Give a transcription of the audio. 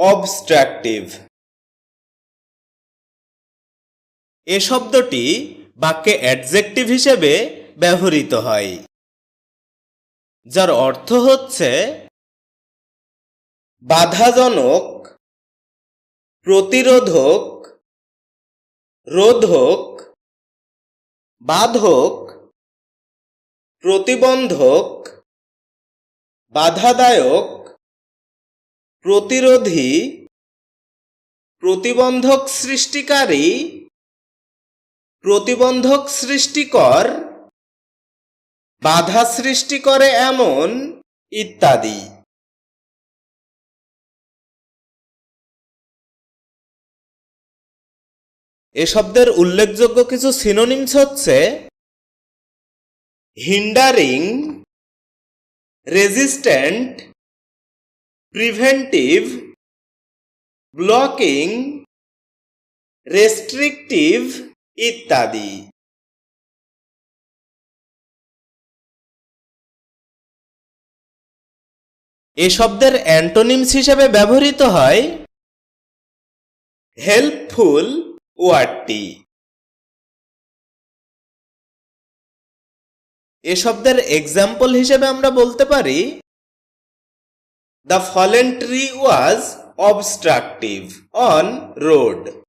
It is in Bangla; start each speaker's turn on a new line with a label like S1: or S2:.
S1: অবস্ট্রাকটিভ। এ শব্দটি বাক্যে অ্যাডজেক্টিভ হিসেবে ব্যবহৃত হয়, যার অর্থ হচ্ছে বাধাজনক, প্রতিরোধক, রোধক, বাধক, প্রতিবন্ধক, বাধাদায়ক প্রতিরোধী, প্রতিবন্ধক সৃষ্টিকারী, প্রতিবন্ধক সৃষ্টিকর, বাধা সৃষ্টি করে এমন, ইত্যাদি। এ শব্দের উল্লেখযোগ্য কিছু সিনোনিমস হচ্ছে hindering resistant preventive blocking restrictive ইত্যাদি। এ শব্দের অ্যান্টোনিমস হিসেবে ব্যবহৃত হয় হেল্পফুল ওয়ার্ডটি। এ শব্দের এক্সাম্পল হিসেবে আমরা বলতে পারি The fallen tree was obstructive on road.